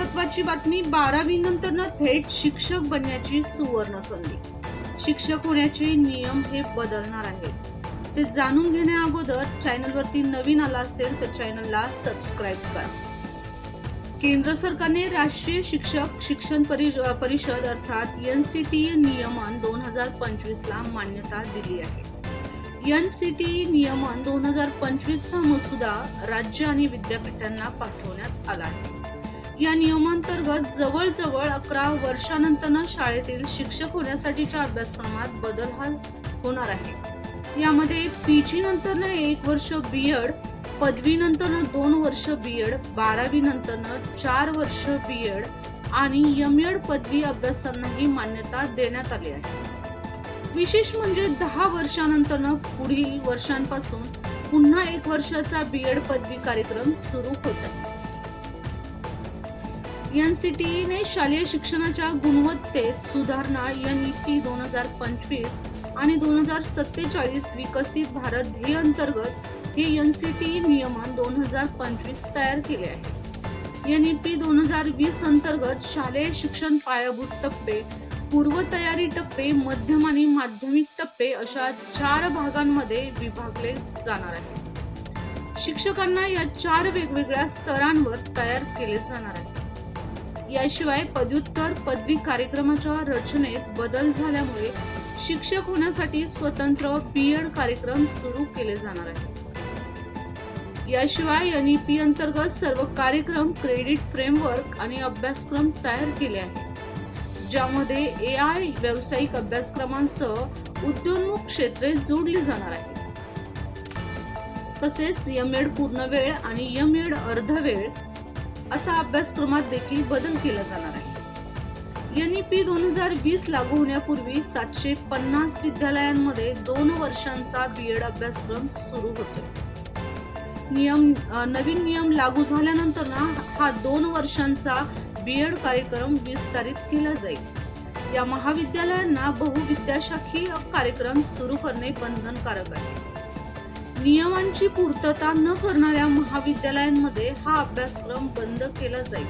महत्वाची बातमी बारावी नंतर थेट शिक्षक बनण्याची सुवर्ण संधी. शिक्षक होण्याचे नियम हे बदलणार आहेत. ते जाणून घेण्या अगोदर चॅनलवरती नवीन आला असेल तर चॅनलला सबस्क्राईब करा. केंद्र सरकारने राष्ट्रीय शिक्षक शिक्षण परिषद अर्थात एन सी टी नियमन दोन हजार पंचवीसला मान्यता दिली आहे. एन सी टी नियमन दोन हजार पंचवीसचा मसुदा राज्य आणि विद्यापीठांना पाठवण्यात आला आहे. या नियमांतर्गत जवळजवळ अकरा वर्षानंतर शाळेतील शिक्षक होण्यासाठीच्या अभ्यासक्रमात बदल हा होणार आहे. यामध्ये पी जी नंतर एक वर्ष बीएड पदवी नंतर दोन वर्ष बीएड बारावी नंतर चार वर्ष बीएड आणि एम एड पदवी अभ्यासांनाही मान्यता देण्यात आली आहे. विशेष म्हणजे दहा वर्षानंतर पुढील वर्षांपासून पुन्हा एक वर्षाचा बीएड पदवी कार्यक्रम सुरू होत आहे. एन सी टी ईने शालेय शिक्षणाच्या गुणवत्तेत सुधारणा एन ई पी दोन हजार पंचवीस आणि दोन हजार सत्तेचाळीस विकसित भारत ध्येय अंतर्गत हे एन सी टी नियमन दोन हजार पंचवीस तयार केले आहे. एन ई पी दोन हजार वीस अंतर्गत शालेय शिक्षण पायाभूत टप्पे पूर्वतयारी टप्पे मध्यम आणि माध्यमिक टप्पे अशा चार भागांमध्ये विभागले जाणार आहे. शिक्षकांना या चार वेगवेगळ्या स्तरांवर तयार केले जाणार आहे. याशिवाय पदव्युत्तर पदवी कार्यक्रमाच्या रचनेत बदल झाल्यामुळे शिक्षक होण्यासाठी स्वतंत्र बीएड कार्यक्रम सुरू केले जाणार आहे याशिवाय पी अंतर्गत सर्व कार्यक्रम क्रेडिट फ्रेमवर्क आणि अभ्यासक्रम तयार केले आहेत. ज्यामध्ये ए आय व्यावसायिक अभ्यासक्रमांसह उद्योन्मुख क्षेत्रे जोडली जाणार आहेत. तसेच यम एड पूर्ण वेळ आणि यम एड अर्ध वेळ असा अभ्यासक्रमात देखील बदल केला जाणार आहे. एन ई पी दोन हजार वीस लागू होण्यापूर्वी सातशे पन्नास विद्यालयांमध्ये दोन वर्षांचा बीएड अभ्यासक्रम सुरू होतो. नियम नवीन नियम लागू झाल्यानंतर ना हा दोन वर्षांचा बीएड कार्यक्रम विस्तारित केला जाईल. या महाविद्यालयांना बहुविद्याशाखीय कार्यक्रम सुरू करणे बंधनकारक आहे. नियमांची पूर्तता न करणाऱ्या महाविद्यालयांमध्ये हा अभ्यासक्रम बंद केला जाईल.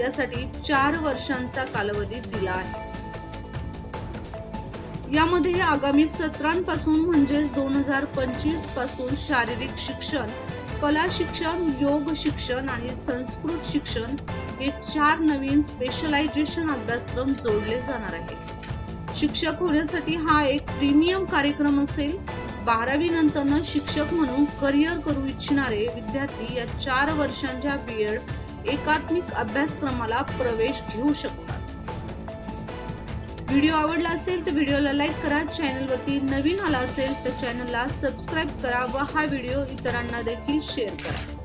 यासाठी चार वर्षांचा कालावधी दिला आहे. यामध्ये आगामी सत्रांपासून म्हणजेच दोन हजार पंचवीसपासून शारीरिक शिक्षण कला शिक्षण योग शिक्षण आणि संस्कृत शिक्षण हे चार नवीन स्पेशलायझेशन अभ्यासक्रम जोडले जाणार आहे शिक्षक होण्यासाठी हा एक प्रीमियम कार्यक्रम असेल बारावी नंतर शिक्षक म्हणून करिअर करू इच्छिणारे विद्यार्थी या चार वर्षांच्या बीएड एकात्मिक अभ्यासक्रमाला प्रवेश घेऊ शकतात. व्हिडिओ आवडला असेल तर व्हिडिओला लाईक करा चॅनलवरती नवीन आला असेल तर चॅनलला सबस्क्राईब करा व हा व्हिडिओ इतरांना देखील शेअर करा.